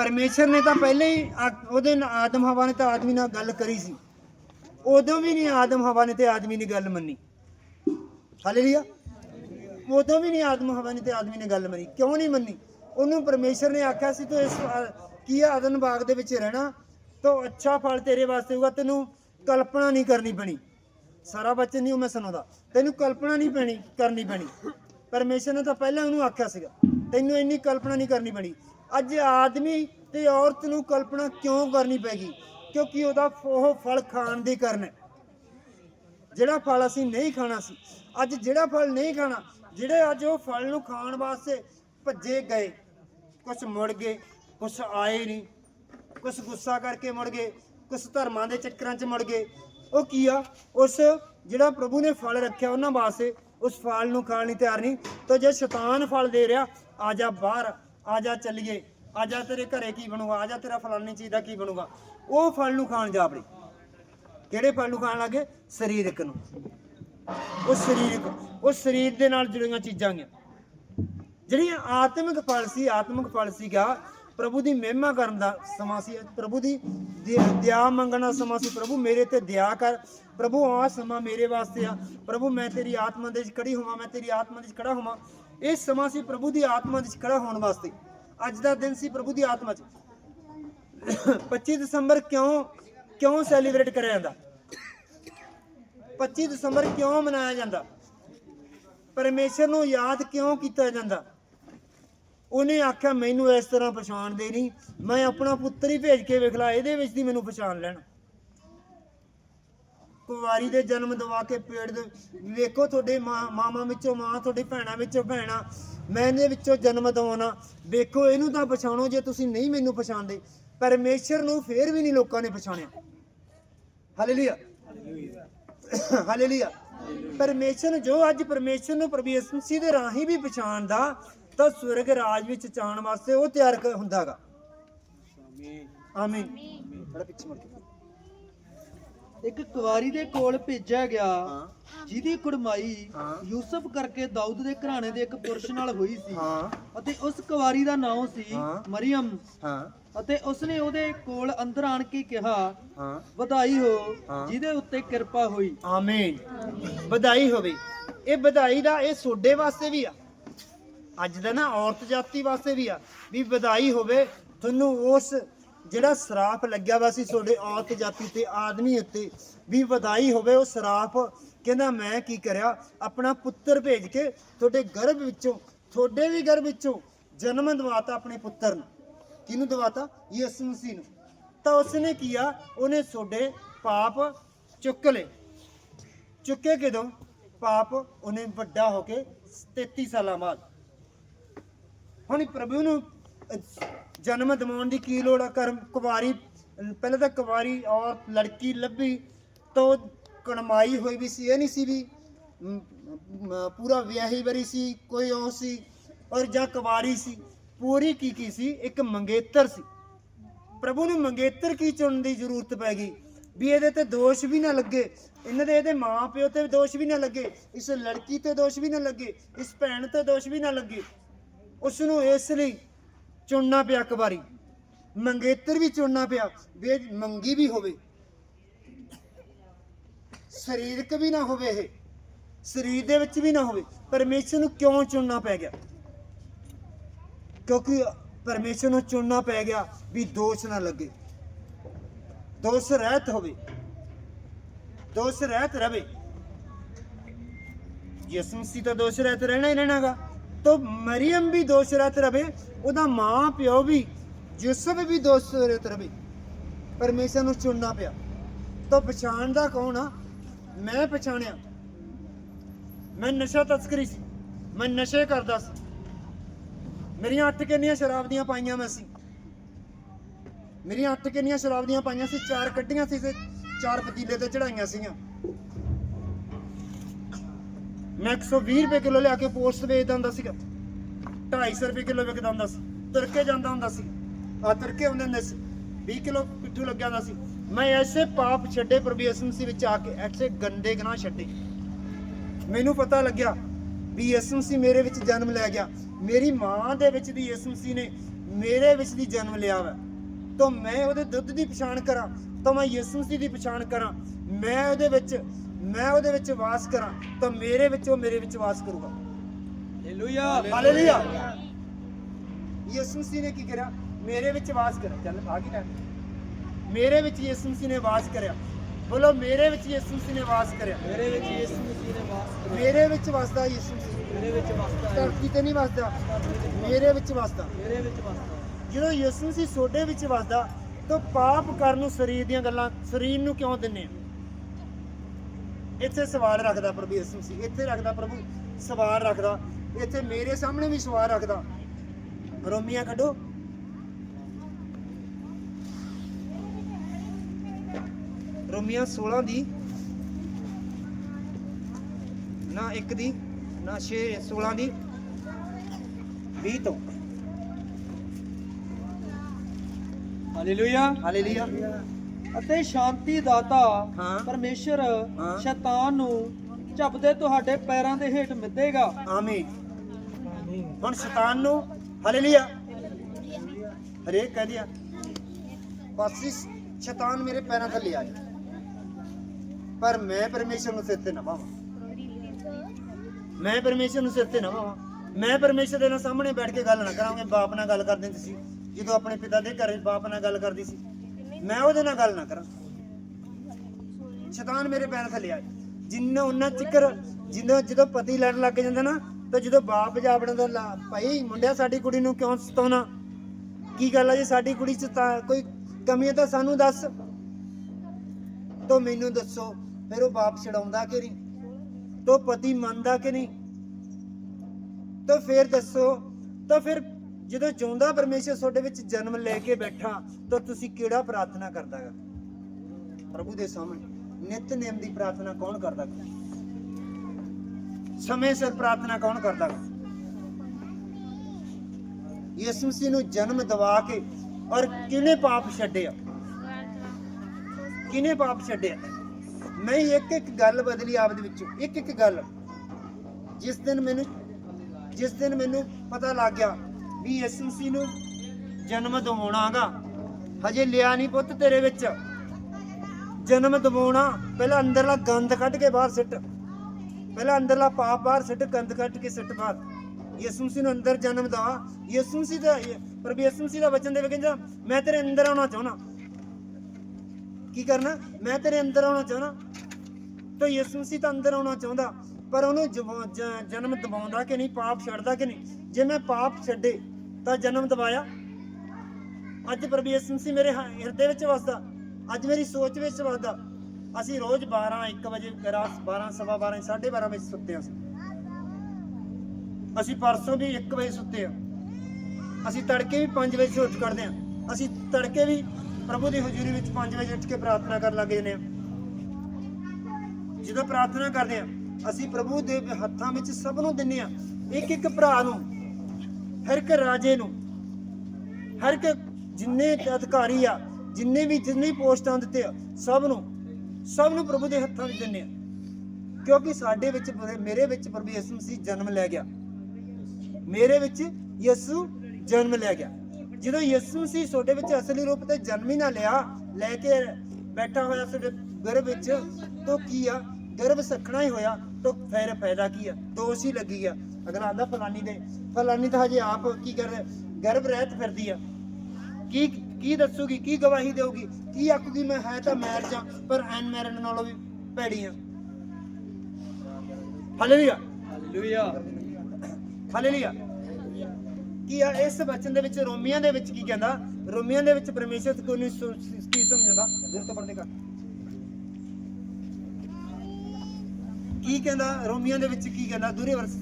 ਪਰਮੇਸ਼ਰ ਨੇ ਤਾਂ ਪਹਿਲੇ ਹੀ ਆ- ਉਹਦੇ ਨਾਲ ਆਦਮ ਹਵਾ ਨੇ ਤਾਂ ਆਦਮੀ ਨਾਲ ਗੱਲ ਕਰੀ ਸੀ। ਉਦੋਂ ਵੀ ਨਹੀਂ ਆਦਮ ਹਵਾ ਨੇ ਤੇ ਆਦਮੀ ਨੇ ਗੱਲ ਮੰਨੀ। ਹਾਲੇਲੂਇਆ। ਉਦੋਂ ਵੀ ਨਹੀਂ ਆਦਮ ਹਵਾ ਨੇ ਤੇ ਆਦਮੀ ਨੇ ਗੱਲ ਮੰਨੀ। ਕਿਉਂ ਨਹੀਂ ਮੰਨੀ? ਉਹਨੂੰ ਪਰਮੇਸ਼ਰ ਨੇ ਆਖਿਆ ਸੀ, ਤੂੰ ਇਸ ਆ- ਕੀ ਆ? ਆਦਨ ਬਾਗ ਦੇ ਵਿੱਚ ਰਹਿਣਾ। ਤਾਂ ਅੱਛਾ ਫਲ ਤੇਰੇ ਵਾਸਤੇ ਹੋਊਗਾ। ਤੈਨੂੰ ਕਲਪਨਾ ਨਹੀਂ ਕਰਨੀ ਪੈਣੀ। ਸਾਰਾ ਬਚਨ ਨਹੀਂ ਉਹ ਮੈਂ ਸੁਣਾਉਂਦਾ। ਤੈਨੂੰ ਕਲਪਨਾ ਨਹੀਂ ਪੈਣੀ, ਕਰਨੀ ਪੈਣੀ। ਪਰਮੇਸ਼ਰ ਨੇ ਤਾਂ ਪਹਿਲਾਂ ਉਹਨੂੰ ਆਖਿਆ ਸੀਗਾ। ਤੈਨੂੰ ਇੰਨੀ ਕਲਪਨਾ ਨਹੀਂ ਕਰਨੀ ਪੈਣੀ। ਅੱਜ ਆਦਮੀ ਤੇ ਔਰਤ ਨੂੰ ਕਲਪਨਾ ਕਿਉਂ ਕਰਨੀ ਪੈਗੀ ਕਿਉਂਕਿ ਉਹਦਾ ਉਹ ਫਲ ਖਾਣ ਦੀ ਕਰਨ ਹੈ। ਜਿਹੜਾ ਫਲ ਅਸੀਂ ਨਹੀਂ ਖਾਣਾ ਸੀ, ਅੱਜ ਜਿਹੜਾ ਫਲ ਨਹੀਂ ਖਾਣਾ, ਜਿਹੜੇ ਅੱਜ ਉਹ ਫਲ ਨੂੰ ਖਾਣ ਵਾਸਤੇ ਭੱਜੇ ਗਏ ਕੁਝ ਮੁੜ ਗਏ ਕੁਝ ਆਏ ਨਹੀਂ ਕੁਝ ਗੁੱਸਾ ਕਰਕੇ ਮੁੜ ਗਏ ਕੁਝ ਧਰਮਾਂ ਦੇ ਚੱਕਰਾਂ 'ਚ ਮੁੜ ਗਏ। ਉਹ ਕੀ ਆ? ਉਸ ਜਿਹੜਾ ਪ੍ਰਭੂ ਨੇ ਫਲ ਰੱਖਿਆ ਉਹਨਾਂ ਵਾਸਤੇ, ਉਸ ਫਲ ਨੂੰ ਖਾਣ ਲਈ ਤਿਆਰ ਨਹੀਂ। ਤਾਂ ਜੇ ਸ਼ੈਤਾਨ ਫਲ ਦੇ ਰਿਹਾ, ਆ ਜਾ ਬਾਹਰ। ਆ ਜਾ ਚੱਲੀਏ, ਆ ਜਾ ਤੇਰੇ ਘਰੇ ਕੀ ਬਣੂਗਾ, ਆ ਜਾ ਤੇਰਾ ਫਲਾਨੀ ਚੀਜ਼ ਦਾ ਕੀ ਬਣੂਗਾ। ਉਹ ਫਲ ਨੂੰ ਖਾਣ ਜਾ ਆਪਣੀ ਕਿਹੜੇ ਫਲ ਨੂੰ ਖਾਣ ਲੱਗੇ? ਸਰੀਰਕ ਨੂੰ। ਉਹ ਸਰੀਰਕ ਉਹ ਸਰੀਰ ਦੇ ਨਾਲ ਜੁੜੀਆਂ ਚੀਜ਼ਾਂ ਗੀਆਂ। ਜਿਹੜੀਆਂ ਆਤਮਿਕ ਫਲ ਸੀ, ਆਤਮਿਕ ਫਲ ਸੀਗਾ, ਪ੍ਰਭੂ ਦੀ ਮਹਿਮਾ ਕਰਨ ਦਾ ਸਮਾਂ ਸੀ। ਪ੍ਰਭੂ ਦੀ ਦਿ- ਦਇਆ ਮੰਗਣ ਦਾ ਸਮਾਂ ਸੀ। ਪ੍ਰਭੂ ਮੇਰੇ ਤੇ ਦਇਆ ਕਰ। ਪ੍ਰਭੂ ਆ ਸਮਾਂ ਮੇਰੇ ਵਾਸਤੇ ਆ। ਪ੍ਰਭੂ ਮੈਂ ਤੇਰੀ ਆਤਮਾ ਦੇ ਵਿੱਚ ਖੜੀ ਹੋਵਾਂ, ਮੈਂ ਤੇਰੀ ਆਤਮਾ ਦੇ ਵਿੱਚ ਖੜਾ ਹੋਵਾਂ। ਇਹ ਸਮਾਂ ਸੀ ਪ੍ਰਭੂ ਦੀ ਆਤਮਾ ਵਿੱਚ ਖੜਾ ਹੋਣ ਵਾਸਤੇ, ਅੱਜ ਦਾ ਦਿਨ ਸੀ ਪ੍ਰਭੂ ਦੀ ਆਤਮਾ 'ਚ। 25 ਦਸੰਬਰ ਕਿਉਂ ਕਿਉਂ ਸੈਲੀਬ੍ਰੇਟ ਕਰਿਆ ਜਾਂਦਾ? 25 ਦਸੰਬਰ ਕਿਉਂ ਮਨਾਇਆ ਜਾਂਦਾ? ਪਰਮੇਸ਼ਰ ਨੂੰ ਯਾਦ ਕਿਉਂ ਕੀਤਾ ਜਾਂਦਾ? ਉਹਨੇ ਆਖਿਆ, ਮੈਨੂੰ ਇਸ ਤਰ੍ਹਾਂ ਪਛਾਣਦੇ ਨਹੀਂ। ਮੈਂ ਆਪਣਾ ਪੁੱਤਰ ਹੀ ਭੇਜ ਕੇ ਵੇਖ ਲਾ, ਇਹਦੇ ਵਿੱਚ ਦੀ ਮੈਨੂੰ ਪਛਾਣ ਲੈਣ। ਕੁਵਾਰੀ ਦੇ ਜਨਮ ਦਵਾ ਕੇ ਪੇੜ ਦੇ ਵੇਖੋ ਤੁਹਾਡੇ ਮਾਮਾ ਵਿੱਚੋਂ ਮਾਂ ਤੁਹਾਡੀ ਭੈਣਾਂ ਵਿੱਚੋਂ ਭੈਣਾਂ ਮੈਂ ਇਹਦੇ ਵਿੱਚੋਂ ਜਨਮ ਦਵਾਉਣਾ। ਵੇਖੋ ਇਹਨੂੰ ਤਾਂ ਪਛਾਣੋ ਜੇ ਤੁਸੀਂ ਨਹੀਂ ਮੈਨੂੰ ਪਛਾਣਦੇ। ਪਰਮੇਸ਼ਰ ਨੂੰ ਫੇਰ ਵੀ ਨਹੀਂ ਲੋਕਾਂ ਨੇ ਪਛਾਣਿਆ। ਹਾਲੇਲੂਇਆ ਹਾਲੇਲੂਇਆ ਪਰਮੇਸ਼ਰ ਜੋ ਅੱਜ ਪਰਮੇਸ਼ਰ ਨੂੰ ਮਸੀਹ ਦੇ ਰਾਹੀਂ ਵੀ ਪਛਾਣਦਾ ਤਾਂ ਸਵਰਗ ਰਾਜ ਵਿੱਚ ਜਾਣ ਵਾਸਤੇ ਉਹ ਤਿਆਰ ਹੁੰਦਾਗਾ। ਆਮੀਨ ਬੜਾ ਪਿੱਛੇ ਮੁੜ ਕੇ। ਇੱਕ ਕੁਵਾਰੀ ਦੇ ਕੋਲ ਭੇਜਿਆ ਗਿਆ। ਜਿਹਦੀ ਕੁੜਮਾਈ। ਯੂਸਫ ਕਰਕੇ ਦਾਊਦ ਦੇ ਘਰਾਣੇ ਦੇ ਇੱਕ ਪੁਰਸ਼ ਨਾਲ ਹੋਈ ਸੀ। ਅਤੇ ਉਸ ਕੁਵਾਰੀ ਦਾ ਨਾਮ ਸੀ। ਮਰੀਮ ਅਤੇ ਉਸਨੇ ਉਹਦੇ ਕੋਲ ਅੰਦਰ ਆਣ ਕੇ ਕਿਹਾ ਵਧਾਈ ਹਾਂ। ਜਿਹਦੇ ਉੱਤੇ ਕਿਰਪਾ ਹੋਈ। ਆਮੀਨ। ਵਧਾਈ ਹੋਵੇ। ਇਹ ਵਧਾਈ ਦਾ ਇਹ ਸੋਡੇ ਵਾਸਤੇ ਵੀ ਆ। ਅੱਜ ਦਾ ਨਾ ਔਰਤ ਜਾਤੀ ਵਾਸਤੇ ਵੀ ਆ। ਵੀ ਵਧਾਈ ਹੋਵੇ ਤੁਹਾਨੂੰ ਉਸ ਜਿਹੜਾ ਸ਼ਰਾਪ ਲੱਗਿਆ ਵਾ ਸੀ ਤੁਹਾਡੇ ਔਰਤ ਜਾਤੀ ਤੇ ਆਦਮੀ ਉੱਤੇ ਵੀ ਵਧਾਈ ਹੋਵੇ, ਉਹ ਸਰਾਫ ਕਹਿੰਦਾ ਮੈਂ ਕੀ ਕਰਿਆ? ਆਪਣਾ ਪੁੱਤਰ ਭੇਜ ਕੇ ਤੁਹਾਡੇ ਗਰਭ ਵਿੱਚੋਂ, ਤੁਹਾਡੇ ਵੀ ਗਰਭ ਵਿੱਚੋਂ ਜਨਮ ਦਵਾਤਾ ਆਪਣੇ ਪੁੱਤਰ ਨੂੰ। ਕਿਹਨੂੰ ਦਵਾਤਾ? ਯਿਸੂ ਮਸੀਹ ਨੂੰ। ਤਾਂ ਉਸਨੇ ਕੀਆ, ਉਹਨੇ ਤੁਹਾਡੇ ਪਾਪ ਚੁੱਕ ਲਏ। ਚੁੱਕੇ ਕਿਦੋਂ? ਪਾਪ ਉਹਨੇ ਵੱਡਾ ਹੋ ਕੇ 33 ਸਾਲਾਂ ਬਾਅਦ। ਹੁਣ ਪ੍ਰਭੂ ਨੂੰ ਜਨਮ ਦਿਵਾਉਣ ਦੀ ਕੀ ਲੋੜ ਆ? ਕਰਮ ਕੁਵਾਰੀ, ਪਹਿਲਾਂ ਤਾਂ ਕੁਵਾਰੀ ਔਰ ਲੜਕੀ ਲੱਭੀ ਤੋਂ ਕਣਮਾਈ ਹੋਈ ਵੀ ਸੀ, ਇਹ ਨਹੀਂ ਸੀ ਵੀ ਪੂਰਾ ਵਿਆਹੀ ਵਰੀ ਸੀ, ਕੋਈ ਉਹ ਸੀ ਔਰ ਜਾਂ ਕੁਵਾਰੀ ਸੀ। ਪੂਰੀ ਕੀ ਕੀ ਸੀ? ਇੱਕ ਮੰਗੇਤਰ ਸੀ। ਪ੍ਰਭੂ ਨੂੰ ਮੰਗੇਤਰ ਕੀ ਚੁਣਨ ਦੀ ਜ਼ਰੂਰਤ ਪੈ ਗਈ? ਵੀ ਇਹਦੇ ਤੇ ਦੋਸ਼ ਵੀ ਨਾ ਲੱਗੇ। ਇਹਨਾਂ ਦੇ ਇਹਦੇ ਮਾਂ ਪਿਓ ਤੇ ਦੋਸ਼ ਵੀ ਨਾ ਲੱਗੇ। ਇਸ ਲੜਕੀ ਤੇ ਦੋਸ਼ ਵੀ ਨਾ ਲੱਗੇ। ਇਸ ਭੈਣ ਤੇ ਦੋਸ਼ ਵੀ ਨਾ ਲੱਗੇ। ਉਸ ਨੂੰ ਇਸ ਲਈ ਚੁਣਨਾ ਪਿਆ ਇੱਕ ਵਾਰੀ। ਮੰਗੇਤਰ ਵੀ ਚੁਣਨਾ ਪਿਆ, ਵੀ ਮੰਗੀ ਵੀ ਹੋਵੇ। ਸਰੀਰਕ ਵੀ ਨਾ ਹੋਵੇ ਇਹ, ਸਰੀਰ ਦੇ ਵਿੱਚ ਵੀ ਨਾ ਹੋਵੇ। ਪਰਮੇਸ਼ਰ ਨੂੰ ਕਿਉਂ ਚੁਣਨਾ ਪੈ ਗਿਆ? ਕਿਉਂਕਿ ਪਰਮੇਸ਼ਰ ਨੂੰ ਚੁਣਨਾ ਪੈ ਗਿਆ ਵੀ ਦੋਸ਼ ਨਾ ਲੱਗੇ। ਦੋਸ਼ ਰਹਿਤ ਹੋਵੇ। ਦੋਸ਼ ਰਹਿਤ ਰਵੇ। ਯਿਸੂ ਮਸੀਹ ਤਾਂ ਦੋਸ਼ ਰਹਿਤ ਰਹਿਣਾ ਹੀ ਰਹਿਣਾਗਾ। ਤਾਂ ਮਰੀਮ ਵੀ ਦੋਸ਼ ਰਹਿਤ ਉਹਦਾ ਮਾਂ ਪਿਓ ਵੀ, ਯੂਸਫ ਵੀ ਦੋਸ਼ ਰਵੇ। ਪਰਮੇਸ਼ਰ ਨੂੰ ਚੁਣਨਾ ਪਿਆ। ਤਾਂ ਪਛਾਣਦਾ ਕੌਣ ਆ? ਮੈਂ ਪਛਾਣਿਆ। ਮੈਂ ਨਸ਼ਾ ਤਸਕਰੀ ਸੀ। ਮੈਂ ਨਸ਼ੇ ਕਰਦਾ ਸੀ। ਮੇਰੀਆਂ ਅੱਠ ਕਿੰਨੀਆਂ ਸ਼ਰਾਬ ਦੀਆਂ ਪਾਈਆਂ ਮੈਂ ਸੀ। ਮੇਰੀਆਂ ਅੱਠ ਕਿੰਨੀਆਂ ਸ਼ਰਾਬ ਦੀਆਂ ਪਾਈਆਂ ਸੀ, ਚਾਰ ਕੱਢੀਆਂ ਸੀ ਤੇ ਚਾਰ ਪਤੀਲੇ ਤੇ ਚੜਾਈਆਂ ਸੀਗੀਆਂ। ਮੈਂ 120 ਰੁਪਏ ਕਿਲੋ ਲਿਆ ਕੇ ਪੋਸਟ ਵੇਚਦਾ ਹੁੰਦਾ ਸੀਗਾ। 250 ਰੁਪਏ ਕਿਲੋ ਵਿਕਦਾ ਹੁੰਦਾ ਸੀ। ਤੁਰ ਜਾਂਦਾ ਹੁੰਦਾ ਸੀ। ਆ ਤੁਰ ਹੁੰਦੇ ਹੁੰਦੇ ਸੀ। 20 ਕਿਲੋ ਪਿੱਠੂ ਲੱਗਿਆ ਹੁੰਦਾ ਸੀ। ਮੈਂ ਐਸੇ ਪਾਪ ਛੱਡੇ ਪ੍ਰਭੂ ਵਿੱਚ ਆ ਕੇ ਐਸੇ ਗੰਦੇ ਗੁਨਾਹ ਛੱਡੇ। ਮੈਨੂੰ ਪਤਾ ਲੱਗਿਆ ਵੀ ਯਿਸੂ ਮਸੀਹ ਮੇਰੇ ਵਿੱਚ ਜਨਮ ਲੈ ਗਿਆ। ਮੇਰੀ ਮਾਂ ਦੇ ਵਿੱਚ ਵੀ ਯਿਸੂ ਨੇ ਮੇਰੇ ਵਿੱਚ ਦੀ ਜਨਮ ਲਿਆ ਵਾ। ਤਾਂ ਮੈਂ ਉਹਦੇ ਦੁੱਧ ਦੀ ਪਛਾਣ ਕਰਾਂ, ਤਾਂ ਮੈਂ ਯਿਸੂ ਸੀ ਦੀ ਪਛਾਣ ਕਰਾਂ। ਮੈਂ ਉਹਦੇ ਵਿੱਚ ਮੈਂ ਉਹਦੇ ਵਿੱਚ ਵਾਸ ਕਰਾਂ ਤਾਂ ਮੇਰੇ ਵਿੱਚ ਉਹ ਮੇਰੇ ਵਿੱਚ ਵਾਸ ਕਰੂਗਾ। ਹਾਲੇਲੂਇਆ ਹਾਲੇਲੂਇਆ ਯਿਸੂ ਮਸੀਹ ਨੇ ਕੀ ਕਰਿਆ? ਮੇਰੇ ਵਿੱਚ ਵਾਸ ਕਰਿਆ। ਚੱਲ ਆ ਗਈ ਨਾ। ਮੇਰੇ ਵਿੱਚ ਯਿਸੂ ਮਸੀਹ ਨੇ ਵਾਸ ਕਰਿਆ। ਬੋਲੋ ਮੇਰੇ ਵਿੱਚ ਯਿਸੂ ਮਸੀਹ ਨੇ ਵਾਸ ਕਰਿਆ। ਮੇਰੇ ਵਿੱਚ ਯਿਸੂ ਮਸੀਹ ਨੇ ਵਾਸ ਕਰਿਆ। ਮੇਰੇ ਵਿੱਚ ਵਸਦਾ ਯਿਸੂ ਮਸੀਹ। ਮੇਰੇ ਵਿੱਚ ਵਸਦਾ ਧਰਤੀ ਤੇ ਨਹੀਂ ਵਸਦਾ। ਮੇਰੇ ਵਿੱਚ ਵਸਦਾ। ਮੇਰੇ ਵਿੱਚ ਵਸਦਾ ਜਦੋਂ ਯਿਸੂ ਮਸੀਹ ਤੁਹਾਡੇ ਵਿੱਚ ਵਸਦਾ ਤਾਂ ਪਾਪ ਕਰਨ ਨੂੰ ਸਰੀਰ ਦੀਆਂ ਗੱਲਾਂ ਸਰੀਰ ਨੂੰ ਕਿਉਂ ਦਿੰਨੇ ਆ? ਇੱਥੇ ਸਵਾਲ ਰੱਖਦਾ ਪ੍ਰਭੂ ਯਿਸੂ ਮਸੀਹ ਇੱਥੇ ਰੱਖਦਾ ਪ੍ਰਭੂ ਸਵਾਲ ਰੱਖਦਾ। ਇੱਥੇ ਮੇਰੇ ਸਾਹਮਣੇ ਵੀ ਸਵਾਲ ਰੱਖਦਾ। ਰੋਮੀਆਂ ਕੱਢੋ। ਰੋਮੀਆਂ 16 ਦੀ ਨਾ 1 ਦੀ ਨਾ 6 16 ਦੀ 20 ਤੋਂ। ਹਾਲੇਲੂਇਆ ਹਾਲੇਲੂਇਆ ਅਤੇ ਸ਼ਾਂਤੀ ਦਾਤਾ ਹਾਂ। ਪਰਮੇਸ਼ਰ ਹਾਂ। ਸ਼ੈਤਾਨ ਨੂੰ ਝਪਦੇ ਤੁਹਾਡੇ ਪੈਰਾਂ ਦੇ ਹੇਠ ਮਿੱਧੇਗਾ ਆਮੀਨ। ਹੁਣ ਸ਼ੈਤਾਨ ਨੂੰ ਹਾਲੇਲੂਇਆ। ਹਰੇਕ ਕਹਿ ਦਿਆ। ਪਾਸੀ ਸ਼ੈਤਾਨ ਮੇਰੇ ਪੈਰਾਂ ਥੱਲੇ ਆ ਜਾ। ਪਰ ਮੈਂ ਪਰਮੇਸ਼ਰ ਨੂੰ ਸਿਰ ਤੇ ਨਾ ਪਾਵਾਂ ਮੈਂ ਪਰਮੇਸ਼ਰ ਨੂੰ ਸਿਰ ਤੇ ਨਾ ਪਾਵਾਂ ਮੈਂ ਪਰਮੇਸ਼ਰ ਦੇ ਨਾਲ ਸਾਹਮਣੇ ਬੈਠ ਕੇ ਗੱਲ ਨਾ ਕਰਾਂਗੇ। ਬਾਪ ਨਾਲ ਗੱਲ ਕਰਦੇ ਸੀ। ਜਦੋਂ ਆਪਣੇ ਪਿਤਾ ਦੇ ਘਰੇ ਬਾਪ ਨਾਲ ਗੱਲ ਕਰਦੀ ਸੀ। ਮੈਂ ਉਹਦੇ ਨਾਲ ਗੱਲ ਨਾ ਕਰਾਂ। ਸ਼ੈਤਾਨ ਮੇਰੇ ਪੈਰ ਥੱਲੇ ਆ ਜਿੰਨਾ ਉਹਨਾਂ ਚਿਕਰ, ਜਿੰਨਾ ਜਦੋਂ ਪਤੀ ਲੜਨ ਲੱਗ ਜਾਂਦਾ ਨਾ, ਤਾਂ ਜਦੋਂ ਬਾਪ ਜਾ ਬਣਦਾ ਲਾ, ਭਾਈ ਮੁੰਡਿਆ, ਸਾਡੀ ਕੁੜੀ ਨੂੰ ਕਿਉਂ ਸਤਾਉਣਾ? ਕੀ ਗੱਲ ਆ? ਜੇ ਸਾਡੀ ਕੁੜੀ ਚ ਕੋਈ ਕਮੀ ਹੈ ਤਾਂ ਸਾਨੂੰ ਦੱਸ। ਤੋ ਮੈਨੂੰ ਦੱਸੋ, ਫਿਰ ਉਹ ਬਾਪ ਛਡਾਉਂਦਾ ਕਿ ਨਹੀਂ? ਤੋ ਪਤੀ ਮੰਨਦਾ ਕਿ ਨਹੀਂ? ਤੋ ਫਿਰ ਦੱਸੋ, ਤਾਂ ਫਿਰ ਜਦੋਂ ਜਿਉਂਦਾ ਪਰਮੇਸ਼ਰ ਤੁਹਾਡੇ ਵਿੱਚ ਜਨਮ ਲੈ ਕੇ ਬੈਠਾ, ਤਾਂ ਤੁਸੀਂ ਕਿਹੜਾ ਪ੍ਰਾਰਥਨਾ ਕਰਦਾਗਾ? ਪ੍ਰਭੂ ਦੇ ਸਾਹਮਣੇ। ਨਿਤਨੇਮ ਦੀ ਪ੍ਰਾਰਥਨਾ ਕੌਣ ਕਰਦਾ ਸਮੇਂ ਸਿਰ ਪ੍ਰਾਰਥਨਾ ਕੌਣ ਕਰਦਾ ਯਿਸੂ ਮਸੀਹ ਨੂੰ ਜਨਮ ਦਵਾ ਕੇ ਔਰ ਕਿਹਨੇ ਪਾਪ ਛੱਡਿਆ? ਕਿਹਨੇ ਪਾਪ ਛੱਡਿਆ? ਮੈਂ ਇੱਕ ਇੱਕ ਗੱਲ ਬਦਲੀ ਆਪ ਦੇ ਵਿੱਚੋਂ, ਇੱਕ ਇੱਕ ਗੱਲ। ਜਿਸ ਦਿਨ ਮੈਨੂੰ, ਜਿਸ ਦਿਨ ਮੈਨੂੰ ਪਤਾ ਲੱਗ ਗਿਆ ਵੀ ਯਿਸੂ ਮਸੀਹ ਨੂੰ ਜਨਮ ਦਿਵਾਉਣਾਗਾ। ਹਜੇ ਲਿਆ ਨਹੀਂ ਪੁੱਤ ਤੇਰੇ ਵਿੱਚ। ਜਨਮ ਦਵਾਉਣਾ, ਪਹਿਲਾਂ ਅੰਦਰਲਾ ਗੰਦ ਕੱਢ ਕੇ ਬਾਹਰ ਸਿੱਟ। ਪਹਿਲਾਂ ਅੰਦਰਲਾ ਪਾਪ ਬਾਹਰ ਸਿੱਟ, ਗੰਦ ਕੱਢ ਕੇ ਸਿੱਟ ਬਾਹਰ। ਯਿਸੂ ਮਸੀਹ ਨੂੰ ਅੰਦਰ ਜਨਮ ਦਾ। ਯਿਸੂ ਮਸੀਹ ਦਾ, ਪਰ ਵੀ ਯਿਸੂ ਮਸੀਹ ਦਾ ਵਚਨ ਦੇ ਕਹਿੰਦਾ, ਮੈਂ ਤੇਰੇ ਅੰਦਰ ਆਉਣਾ ਚਾਹੁੰਦਾ। ਕੀ ਕਰਨਾ? ਮੈਂ ਤੇਰੇ ਅੰਦਰ ਆਉਣਾ ਚਾਹੁੰਦਾ। ਤਾਂ ਯਿਸੂ ਮਸੀਹ ਤਾਂ ਅੰਦਰ ਆਉਣਾ ਚਾਹੁੰਦਾ, ਪਰ ਉਹਨੂੰ ਜਵਾ- ਜਨਮ ਦਵਾਉਂਦਾ ਕਿ ਨਹੀਂ, ਪਾਪ ਛੱਡਦਾ ਕਿ ਨਹੀਂ? ਜੇ ਮੈਂ ਪਾਪ ਛੱਡੇ ਤਾਂ ਜਨਮ ਦਿਵਾਇਆ। ਅੱਜ ਪ੍ਰਭੂ ਸਿੰਘ ਸੀ ਮੇਰੇ ਹਿਰਦੇ ਵਿੱਚ ਵਸਦਾ। ਅੱਜ ਮੇਰੀ ਸੋਚ ਵਿੱਚ ਵਸਦਾ। ਅਸੀਂ ਰੋਜ਼ 12 1 ਵਜੇ ਰਾਤ 12 ਸਵਾ 12 12:30 ਵਜੇ ਸੁੱਤੇ ਹਾਂ ਅਸੀਂ। ਪਰਸੋਂ ਵੀ 1 ਵਜੇ ਸੁੱਤੇ ਹਾਂ। ਅਸੀਂ ਤੜਕੇ ਵੀ 5 ਵਜੇ ਉੱਠ ਕਰਦੇ ਹਾਂ। ਅਸੀਂ ਤੜਕੇ ਵੀ ਪ੍ਰਭੂ ਦੀ ਹਜ਼ੂਰੀ ਵਿੱਚ 5 ਵਜੇ ਉੱਠ ਕੇ ਪ੍ਰਾਰਥਨਾ ਕਰਨ ਲੱਗ ਜਾਂਦੇ ਹਾਂ। ਜਦੋਂ ਪ੍ਰਾਰਥਨਾ ਕਰਦੇ ਹਾਂ, ਅਸੀਂ ਪ੍ਰਭੂ ਦੇ ਹੱਥਾਂ ਵਿੱਚ ਸਭ ਨੂੰ ਦਿੰਨੇ ਆ ਇੱਕ ਇੱਕ ਭਰਾ ਨੂੰ ਹਰ ਇੱਕ ਰਾਜੇ ਨੂੰ, ਹਰ ਇੱਕ ਜਿੰਨੇ ਅਧਿਕਾਰੀ ਆ, ਜਿੰਨੇ ਵੀ, ਜਿੰਨੀ ਪੋਸਟਾਂ ਦਿੱਤੇ ਆ, ਸਭ ਨੂੰ ਸਭ ਨੂੰ ਪ੍ਰਭੂ ਦੇ ਹੱਥਾਂ ਵਿੱਚ ਦਿੰਨੇ ਆ। ਕਿਉਂਕਿ ਸਾਡੇ ਵਿੱਚ ਮੇਰੇ ਵਿੱਚ ਪ੍ਰਭੂ ਯਿਸੂ ਮਸੀਹ ਜਨਮ ਲੈ ਗਿਆ। ਮੇਰੇ ਵਿੱਚ ਯਿਸੂ ਜਨਮ ਲੈ ਗਿਆ। ਜਦੋਂ ਯਿਸੂ ਮਸੀਹ ਤੁਹਾਡੇ ਵਿੱਚ ਅਸਲੀ ਰੂਪ ਤੇ ਜਨਮ ਹੀ ਨਾ ਲਿਆ, ਲੈ ਕੇ ਬੈਠਾ ਹੋਇਆ ਤੁਹਾਡੇ ਗਰਭ ਵਿੱਚ, ਤਾਂ ਕੀ ਆ? ਗਰਭ ਸਖਣਾ ਹੀ ਹੋਇਆ, ਤਾਂ ਫਿਰ ਫਾਇਦਾ ਕੀ ਆ? ਦੋਸ਼ ਹੀ ਲੱਗੀ ਆ। ਅਗਲਾ ਆਂਦਾ ਫਲਾਨੀ ਦੇ ਫਲਾਨੀ ਤਾਂ ਹਜੇ ਆਪ ਕੀ ਕਰ ਗਰਭ ਰਹਿਤ ਫਿਰਦੀ ਆ। ਕੀ ਕੀ ਦੱਸੂਗੀ? ਕੀ ਗਵਾਹੀ ਦੇਊਗੀ? ਕੀ ਆਖੂਗੀ? ਮੈਂ ਹੈ ਤਾਂ ਮੈਰਿਜ ਆ ਪਰ ਐਨ ਮੈਰਿਜ ਨਾਲੋਂ ਵੀ ਭੈੜੀ ਆ। ਹਾਲੇਲੂਇਆ ਹਾਲੇਲੂਇਆ ਹਾਲੇਲੂਇਆ ਕੀ ਆ? ਇਸ ਬਚਨ ਦੇ ਵਿੱਚ ਰੋਮੀਆਂ ਦੇ ਵਿੱਚ ਕੀ ਕਹਿੰਦਾ? ਰੋਮੀਆਂ ਦੇ ਵਿੱਚ ਪਰਮੇਸ਼ਰ ਕੋਈ ਨਹੀਂ ਕੀ ਸਮਝਾਉਂਦਾ? ਗੁਰ ਤੋਂ ਪੜ੍ਹਦੇ ਕਰ। ਕੀ ਕਹਿੰਦਾ? ਰੋਮੀਆਂ ਦੇ ਵਿੱਚ ਕੀ ਕਹਿੰਦਾ? ਦੂਰੇ ਵਰਸ